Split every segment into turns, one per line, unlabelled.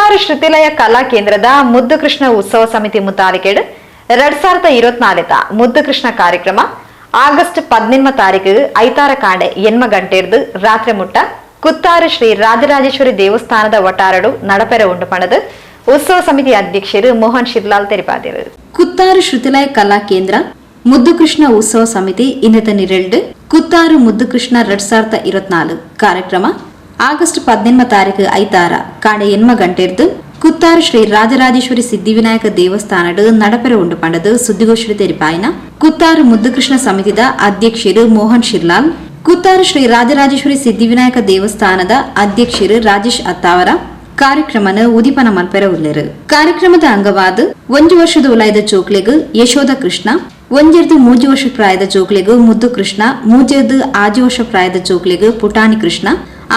ಕುತ್ತಾರು ಶ್ರುತಿಲಯ ಕಲಾ ಕೇಂದ್ರದ ಮುದ್ದು ಕೃಷ್ಣ ಉತ್ಸವ ಸಮಿತಿ ಮುತಾಲಿಕೆಡ್ ಎರಡ್ ಸಾವಿರದ ಇರುವತ್ನಾಲ್ಕ ಮುದ್ದು ಕೃಷ್ಣ ಕಾರ್ಯಕ್ರಮ ಆಗಸ್ಟ್ ಪದಿನೆಂಮ ತಾರೀಕು ಐತಾರ ಕಾಂಡೆ ಎನ್ಮ ಗಂಟೆರ್ದು ರಾತ್ರಿ ಮುಟ್ಟ ಕುತ್ತಾರು ಶ್ರೀ ರಾಜರಾಜೇಶ್ವರಿ ದೇವಸ್ಥಾನದ ಒಟ್ಟಾರಡು ನಡಪೆರ ಉಂಡು ಪಣದು ಉತ್ಸವ ಸಮಿತಿ ಅಧ್ಯಕ್ಷರು ಮೋಹನ್ ಶಿರ್ಲಾಲ್ ತೆರಿಪಾದಿರು
ಕುತ್ತಾರು ಶ್ರುತಿಲಯ ಕಲಾ ಕೇಂದ್ರ ಮುದ್ದುಕೃಷ್ಣ ಉತ್ಸವ ಸಮಿತಿ ಇನ್ನಿತ ನಿರಳ್ಡು ಕುತ್ತಾರು ಮುದ್ದುಕೃಷ್ಣ ಎರಡ್ ಸಾವಿರದ ಇರುವತ್ನಾಲು ಕಾರ್ಯಕ್ರಮ ಆಗಸ್ಟ್ ಪದ್ನೆಂಬ ತಾರೀಕು ಐತಾರ. ಕಾಡೆ ಎನ್ಮ ಗಂಟೆರ್ದು ಕುತ್ತಾರ ಶ್ರೀ ರಾಜರಾಜೇಶ್ವರಿ ಸಿದ್ಧಿವಿನಾಯಕ ದೇವಸ್ಥಾನಡು ನಡಪೆರ ಉಂಡು ಪಂಡದು ಸುದ್ದಿಗೋಷ್ಠಿ ತೆರಿಪಾಯಿನ ಕುತ್ತಾರ ಮುದ್ದುಕೃಷ್ಣ ಸಮಿತಿದ ಅಧ್ಯಕ್ಷರು ಮೋಹನ್ ಶಿರ್ಲಾಲ್, ಕುತ್ತಾರ ಶ್ರೀ ರಾಜರಾಜೇಶ್ವರಿ ಸಿದ್ಧಿವಿನಾಯಕ ದೇವಸ್ಥಾನದ ಅಧ್ಯಕ್ಷರು ರಾಜೇಶ್ ಅತ್ತಾವರ, ಕಾರ್ಯಕ್ರಮನ ಉದಿಪನ ಮಲ್ಪೆರ ಉಲ್ಲರು. ಕಾರ್ಯಕ್ರಮದ ಅಂಗವಾದ ಒಂದು ವರ್ಷದ ಉಲಾಯದ ಚೋಕ್ಲೆಗು ಯಶೋಧ ಕೃಷ್ಣ, ಒಂಜೆರ್ದು ಮೂಜು ವರ್ಷ ಪ್ರಾಯದ ಚೋಕ್ಲೆಗು ಮುದ್ದು ಕೃಷ್ಣ ಮೂಜೆರ್ದು ಆಜು ವರ್ಷ ಪ್ರಾಯದ ಚೋಕ್ಲೆಗು ಪುಟಾಣಿ ಕೃಷ್ಣ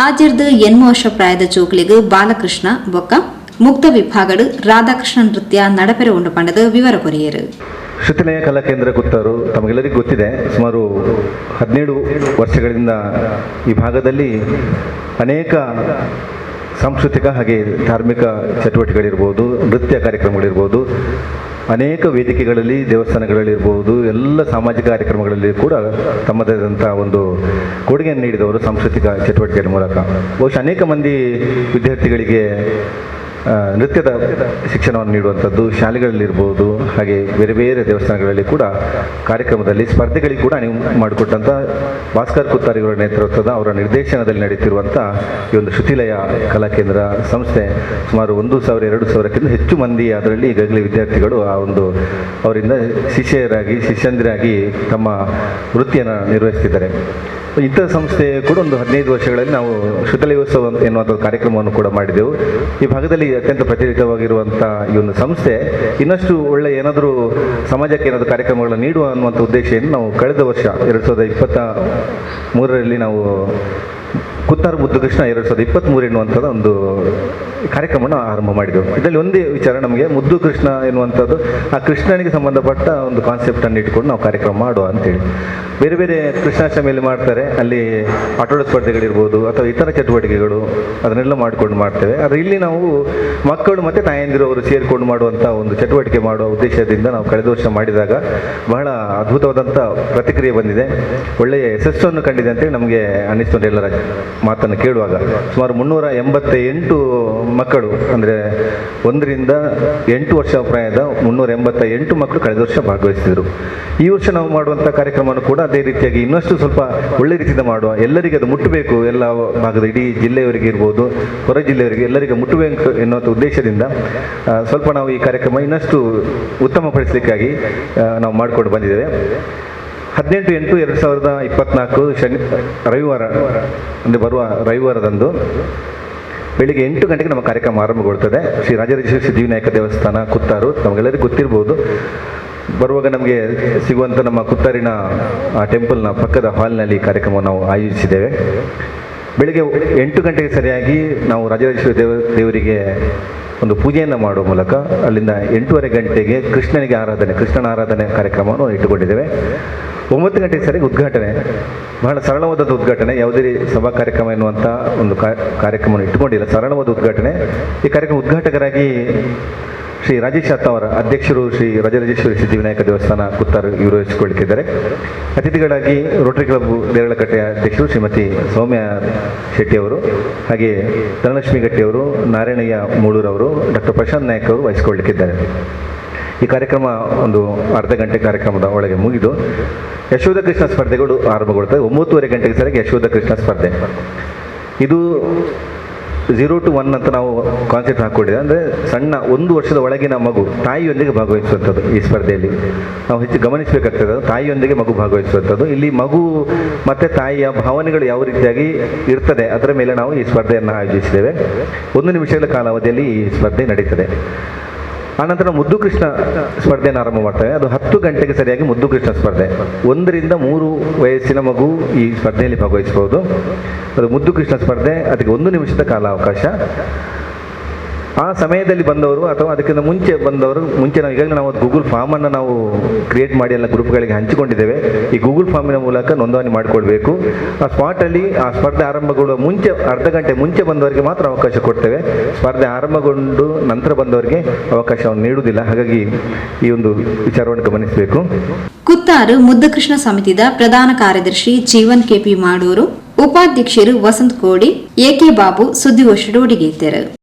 ಆಜೆರ್ದು ಎನ್ಮು ವರ್ಷ ಪ್ರಾಯದ ಜೋಕ್ಲಿಗು ಬಾಲಕೃಷ್ಣ ಬೊಕ್ಕ, ಮುಕ್ತ ವಿಭಾಗಡು ರಾಧಾಕೃಷ್ಣ ನೃತ್ಯ ನಡಪೆರೆ ಉಂಡು ಪಂಡದ ವಿವರ ಕೊರಿಯರು.
ಶ್ರುತಿಲಯ ಕಲಾ ಕೇಂದ್ರ ಕುತ್ತರು ತಮಗೆಲ್ಲರಿಗೂ ಗೊತ್ತಿದೆ, ಸುಮಾರು ಹದಿನೇಳು ವರ್ಷಗಳಿಂದ ಈ ಭಾಗದಲ್ಲಿ ಅನೇಕ ಸಾಂಸ್ಕೃತಿಕ ಹಾಗೆ ಧಾರ್ಮಿಕ ಚಟುವಟಿಕೆಗಳಿರ್ಬೋದು, ನೃತ್ಯ ಕಾರ್ಯಕ್ರಮಗಳಿರ್ಬೋದು. ಅನೇಕ ವೇದಿಕೆಗಳಲ್ಲಿ ದೇವಸ್ಥಾನಗಳಲ್ಲಿರ್ಬೋದು ಎಲ್ಲ ಸಾಮಾಜಿಕ ಕಾರ್ಯಕ್ರಮಗಳಲ್ಲಿ ಕೂಡ ತಮ್ಮದಾದಂಥ ಒಂದು ಕೊಡುಗೆಯನ್ನು ನೀಡಿದವರು ಸಾಂಸ್ಕೃತಿಕ ಚಟುವಟಿಕೆಯ ಮೂಲಕ. ಬಹುಶಃ ಅನೇಕ ಮಂದಿ ವಿದ್ಯಾರ್ಥಿಗಳಿಗೆ ನೃತ್ಯದ ಶಿಕ್ಷಣವನ್ನು ನೀಡುವಂಥದ್ದು, ಶಾಲೆಗಳಲ್ಲಿರ್ಬೋದು, ಹಾಗೆ ಬೇರೆ ಬೇರೆ ದೇವಸ್ಥಾನಗಳಲ್ಲಿ ಕೂಡ ಕಾರ್ಯಕ್ರಮದಲ್ಲಿ, ಸ್ಪರ್ಧೆಗಳಿಗೆ ಕೂಡ ನೀವು ಮಾಡಿಕೊಟ್ಟಂಥ ಭಾಸ್ಕರ್ ಕುತ್ತಾರಿ ಇವರ ನೇತೃತ್ವದ ಅವರ ನಿರ್ದೇಶನದಲ್ಲಿ ನಡೀತಿರುವಂಥ ಈ ಒಂದು ಶ್ರುತಿಲಯ ಕಲಾ ಕೇಂದ್ರ ಸಂಸ್ಥೆ ಸುಮಾರು ಒಂದು ಸಾವಿರ, ಎರಡು ಸಾವಿರಕ್ಕಿಂತ ಹೆಚ್ಚು ಮಂದಿ ಅದರಲ್ಲಿ ಈಗಾಗಲೇ ವಿದ್ಯಾರ್ಥಿಗಳು ಆ ಒಂದು ಅವರಿಂದ ಶಿಷ್ಯರಾಗಿ, ಶಿಷ್ಯಂದಿರಾಗಿ ತಮ್ಮ ವೃತ್ತಿಯನ್ನು ನಿರ್ವಹಿಸ್ತಿದ್ದಾರೆ. ಇಂಥ ಸಂಸ್ಥೆ ಕೂಡ ಒಂದು ಹದಿನೈದು ವರ್ಷಗಳಲ್ಲಿ ನಾವು ಶುತಲಯೋತ್ಸವ ಎನ್ನುವಂಥ ಕಾರ್ಯಕ್ರಮವನ್ನು ಕೂಡ ಮಾಡಿದೆವು. ಈ ಭಾಗದಲ್ಲಿ ಅತ್ಯಂತ ಪ್ರಚಲಿತವಾಗಿರುವಂಥ ಈ ಒಂದು ಸಂಸ್ಥೆ, ಇನ್ನಷ್ಟು ಒಳ್ಳೆ ಏನಾದರೂ ಸಮಾಜಕ್ಕೆ ಏನಾದರೂ ಕಾರ್ಯಕ್ರಮಗಳನ್ನು ನೀಡುವ ಅನ್ನುವಂಥ ಉದ್ದೇಶದಿಂದ ನಾವು ಕಳೆದ ವರ್ಷ ಎರಡು ಸಾವಿರದ ಇಪ್ಪತ್ತ ಮೂರರಲ್ಲಿ ನಾವು ಕುತ್ತಾರ ಬುದ್ಧಕೃಷ್ಣ ಕೃಷ್ಣ ಎರಡು ಸಾವಿರದ ಇಪ್ಪತ್ತ್ಮೂರು ಎನ್ನುವಂಥದ್ದು ಒಂದು ಕಾರ್ಯಕ್ರಮವನ್ನು ಆರಂಭ ಮಾಡಿದೆವು ಇದರಲ್ಲಿ ಒಂದೇ ವಿಚಾರ, ನಮಗೆ ಮುದ್ದು ಕೃಷ್ಣ ಎನ್ನುವಂಥದ್ದು, ಆ ಕೃಷ್ಣನಿಗೆ ಸಂಬಂಧಪಟ್ಟ ಒಂದು ಕಾನ್ಸೆಪ್ಟನ್ನು ಇಟ್ಕೊಂಡು ನಾವು ಕಾರ್ಯಕ್ರಮ ಮಾಡುವ ಅಂತೇಳಿ. ಬೇರೆ ಬೇರೆ ಕೃಷ್ಣಾಷ್ಟಮಿಯಲ್ಲಿ ಮಾಡ್ತಾರೆ, ಅಲ್ಲಿ ಆಟೋಟ ಸ್ಪರ್ಧೆಗಳಿರ್ಬೋದು, ಅಥವಾ ಇತರ ಚಟುವಟಿಕೆಗಳು ಅದನ್ನೆಲ್ಲ ಮಾಡಿಕೊಂಡು ಮಾಡ್ತೇವೆ. ಆದರೆ ಇಲ್ಲಿ ನಾವು ಮಕ್ಕಳು ಮತ್ತು ತಾಯಂದಿರವರು ಸೇರಿಕೊಂಡು ಮಾಡುವಂಥ ಒಂದು ಚಟುವಟಿಕೆ ಮಾಡುವ ಉದ್ದೇಶದಿಂದ ನಾವು ಕಳೆದ ವರ್ಷ ಮಾಡಿದಾಗ ಬಹಳ ಅದ್ಭುತವಾದಂಥ ಪ್ರತಿಕ್ರಿಯೆ ಬಂದಿದೆ. ಒಳ್ಳೆಯ ಯಶಸ್ಸನ್ನು ಕಂಡಿದೆ ಅಂತೇಳಿ ನಮಗೆ ಅನ್ನಿಸ್ತು ಎಲ್ಲರ ಮಾತನ್ನು ಕೇಳುವಾಗ. ಸುಮಾರು ಮುನ್ನೂರ ಎಂಬತ್ತ ಎಂಟು ಮಕ್ಕಳು, ಅಂದರೆ ಒಂದರಿಂದ ಎಂಟು ವರ್ಷ ಪ್ರಾಯದ ಮುನ್ನೂರ ಎಂಬತ್ತ ಎಂಟು ಮಕ್ಕಳು ಕಳೆದ ವರ್ಷ ಭಾಗವಹಿಸಿದರು. ಈ ವರ್ಷ ನಾವು ಮಾಡುವಂಥ ಕಾರ್ಯಕ್ರಮವನ್ನು ಕೂಡ ಅದೇ ರೀತಿಯಾಗಿ ಇನ್ನಷ್ಟು ಸ್ವಲ್ಪ ಒಳ್ಳೆ ರೀತಿಯಿಂದ ಮಾಡುವ. ಎಲ್ಲರಿಗೆ ಅದು ಮುಟ್ಟಬೇಕು, ಎಲ್ಲ ಭಾಗದ ಇಡೀ ಜಿಲ್ಲೆಯವರಿಗೆ ಇರ್ಬೋದು, ಹೊರ ಜಿಲ್ಲೆಯವರಿಗೆ ಎಲ್ಲರಿಗೆ ಮುಟ್ಟಬೇಕು ಎನ್ನುವಂಥ ಉದ್ದೇಶದಿಂದ ಸ್ವಲ್ಪ ನಾವು ಈ ಕಾರ್ಯಕ್ರಮ ಇನ್ನಷ್ಟು ಉತ್ತಮಪಡಿಸಲಿಕ್ಕಾಗಿ ನಾವು ಮಾಡಿಕೊಂಡು ಬಂದಿದ್ದೇವೆ. ಹದಿನೆಂಟು ಎಂಟು ಎರಡು ಸಾವಿರದ ಇಪ್ಪತ್ನಾಲ್ಕು ಶನಿ, ರವಿವಾರ, ಅಂದರೆ ಬರುವ ರವಿವಾರದಂದು ಬೆಳಿಗ್ಗೆ ಎಂಟು ಗಂಟೆಗೆ ನಮ್ಮ ಕಾರ್ಯಕ್ರಮ ಆರಂಭಗೊಳ್ತದೆ. ಶ್ರೀ ರಾಜರಾಜೇಶ್ವರ ಸಿದ್ಧಿವಿನಾಯಕ ದೇವಸ್ಥಾನ ಕುತ್ತಾರು. ನಮಗೆಲ್ಲರಿಗೂ ಗೊತ್ತಿರ್ಬೋದು. ಬರುವಾಗ ನಮಗೆ ಸಿಗುವಂಥ ನಮ್ಮ ಕುತ್ತಾರಿನ, ಆ ಟೆಂಪಲ್ನ ಪಕ್ಕದ ಹಾಲ್ನಲ್ಲಿ ಕಾರ್ಯಕ್ರಮ ನಾವು ಆಯೋಜಿಸಿದ್ದೇವೆ. ಬೆಳಿಗ್ಗೆ ಎಂಟು ಗಂಟೆಗೆ ಸರಿಯಾಗಿ ನಾವು ರಾಜರಾಜೇಶ್ವರಿ ದೇವ, ದೇವರಿಗೆ ಒಂದು ಪೂಜೆಯನ್ನು ಮಾಡುವ ಮೂಲಕ ಅಲ್ಲಿಂದ ಎಂಟೂವರೆ ಗಂಟೆಗೆ ಕೃಷ್ಣನಿಗೆ ಆರಾಧನೆ, ಕೃಷ್ಣನ ಆರಾಧನೆ ಕಾರ್ಯಕ್ರಮವನ್ನು ಇಟ್ಟುಕೊಂಡಿದ್ದೇವೆ. ಒಂಬತ್ತು ಗಂಟೆ ಸರಿಗೆ ಉದ್ಘಾಟನೆ. ಬಹಳ ಸರಳವಾದ ಉದ್ಘಾಟನೆ. ಯಾವುದೇ ಸಭಾ ಕಾರ್ಯಕ್ರಮ ಎನ್ನುವಂಥ ಒಂದು ಕಾರ್ಯಕ್ರಮವನ್ನು ಇಟ್ಟುಕೊಂಡಿಲ್ಲ. ಸರಳವಾದ ಉದ್ಘಾಟನೆ. ಈ ಕಾರ್ಯಕ್ರಮ ಉದ್ಘಾಟಕರಾಗಿ ಶ್ರೀ ರಾಜೇಶ್ ಅತ್ತ ಅವರ ಅಧ್ಯಕ್ಷರು ಶ್ರೀ ರಾಜರಾಜೇಶ್ವರಿ ಸಿದ್ಧಿವಿನಾಯಕ ದೇವಸ್ಥಾನ ಕುತ್ತಾರು ಇವರು ವಹಿಸಿಕೊಳ್ಳಿಕ್ಕಿದ್ದಾರೆ ಅತಿಥಿಗಳಾಗಿ ರೋಟರಿ ಕ್ಲಬ್ ದೇರಳಕಟ್ಟೆಯ ಅಧ್ಯಕ್ಷರು ಶ್ರೀಮತಿ ಸೌಮ್ಯ ಶೆಟ್ಟಿ ಅವರು, ಹಾಗೆ ಧನಲಕ್ಷ್ಮಿ ಗಟ್ಟಿ ಅವರು, ನಾರಾಯಣಯ್ಯ ಮೂಳೂರವರು, ಡಾಕ್ಟರ್ ಪ್ರಶಾಂತ್ ನಾಯಕ್ ಅವರು ವಹಿಸಿಕೊಳ್ಳಿಕ್ಕಿದ್ದಾರೆ. ಈ ಕಾರ್ಯಕ್ರಮ ಒಂದು ಅರ್ಧ ಗಂಟೆ ಕಾರ್ಯಕ್ರಮದ ಒಳಗೆ ಮುಗಿದು ಯಶೋಧ ಕೃಷ್ಣ ಸ್ಪರ್ಧೆಗಳು ಆರಂಭಗೊಳ್ತವೆ. ಒಂಬತ್ತುವರೆ ಗಂಟೆಗೆ ಸರಿಯಾಗಿ ಯಶೋಧ ಕೃಷ್ಣ ಸ್ಪರ್ಧೆ. ಇದು ಝೀರೋ ಟು ಒನ್ ಅಂತ ನಾವು ಕಾನ್ಸೆಪ್ಟ್ ಹಾಕ್ಕೊಂಡಿದ್ದೆ ಅಂದರೆ ಸಣ್ಣ ಒಂದು ವರ್ಷದ ಒಳಗಿನ ಮಗು, ತಾಯಿಯೊಂದಿಗೆ ಭಾಗವಹಿಸುವಂಥದ್ದು ಈ ಸ್ಪರ್ಧೆಯಲ್ಲಿ. ನಾವು ಹೆಚ್ಚು ಗಮನಿಸಬೇಕಾಗ್ತದೆ, ತಾಯಿಯೊಂದಿಗೆ ಮಗು ಭಾಗವಹಿಸುವಂಥದ್ದು. ಇಲ್ಲಿ ಮಗು ಮತ್ತು ತಾಯಿಯ ಭಾವನೆಗಳು ಯಾವ ರೀತಿಯಾಗಿ ಇರ್ತದೆ, ಅದರ ಮೇಲೆ ನಾವು ಈ ಸ್ಪರ್ಧೆಯನ್ನು ಆಯೋಜಿಸಿದ್ದೇವೆ. ಒಂದು ನಿಮಿಷಗಳ ಕಾಲಾವಧಿಯಲ್ಲಿ ಈ ಸ್ಪರ್ಧೆ ನಡೀತದೆ. ಆನಂತರ ಮುದ್ದು ಕೃಷ್ಣ ಸ್ಪರ್ಧೆಯನ್ನು ಆರಂಭ ಮಾಡ್ತಾರೆ. ಅದು ಹತ್ತು ಗಂಟೆಗೆ ಸರಿಯಾಗಿ ಮುದ್ದು ಕೃಷ್ಣ ಸ್ಪರ್ಧೆ. ಒಂದರಿಂದ ಮೂರು ವಯಸ್ಸಿನ ಮಗು ಈ ಸ್ಪರ್ಧೆಯಲ್ಲಿ ಭಾಗವಹಿಸಬಹುದು ಅದು ಮುದ್ದು ಕೃಷ್ಣ ಸ್ಪರ್ಧೆ, ಅದಕ್ಕೆ ಒಂದು ನಿಮಿಷದ ಕಾಲಾವಕಾಶ. ಆ ಸಮಯದಲ್ಲಿ ಬಂದವರು ಅಥವಾ ಅದಕ್ಕಿಂತ ಮುಂಚೆ ಬಂದವರು, ಮುಂಚೆ ನಾವು ಈಗಾಗಲೇ ನಾವು ಗೂಗಲ್ ಫಾರ್ಮನ್ನು ನಾವು ಕ್ರಿಯೇಟ್ ಮಾಡಿ ಎಲ್ಲ ಗ್ರೂಪ್ಗಳಿಗೆ ಹಂಚಿಕೊಂಡಿದ್ದೇವೆ. ಈ ಗೂಗಲ್ ಫಾರ್ಮಿನ ಮೂಲಕ ನೋಂದಣಿ ಮಾಡಿಕೊಳ್ಬೇಕು ಆ ಸ್ಪಾಟಲ್ಲಿ ಆ ಸ್ಪರ್ಧೆ ಆರಂಭಗೊಳ್ಳುವ ಮುಂಚೆ, ಅರ್ಧ ಗಂಟೆ ಮುಂಚೆ ಬಂದವರಿಗೆ ಮಾತ್ರ ಅವಕಾಶ ಕೊಡ್ತೇವೆ. ಸ್ಪರ್ಧೆ ಆರಂಭಗೊಂಡು ನಂತರ ಬಂದವರಿಗೆ ಅವಕಾಶವನ್ನು ನೀಡುವುದಿಲ್ಲ. ಹಾಗಾಗಿ ಈ ಒಂದು ವಿಚಾರವನ್ನು ಗಮನಿಸಬೇಕು.
ಕುತ್ತಾರು ಮುದ್ದಕೃಷ್ಣ ಸಮಿತಿದ ಪ್ರಧಾನ ಕಾರ್ಯದರ್ಶಿ ಜೀವನ್ ಕೆಪಿ ಮಾಡೂರು, ಉಪಾಧ್ಯಕ್ಷರು ವಸಂತ್ ಕೋಡಿ ಎಕೆ ಬಾಬು ಸುದ್ದಿಗೋಷ್ಠಿ ಒಡಿಗೇತರು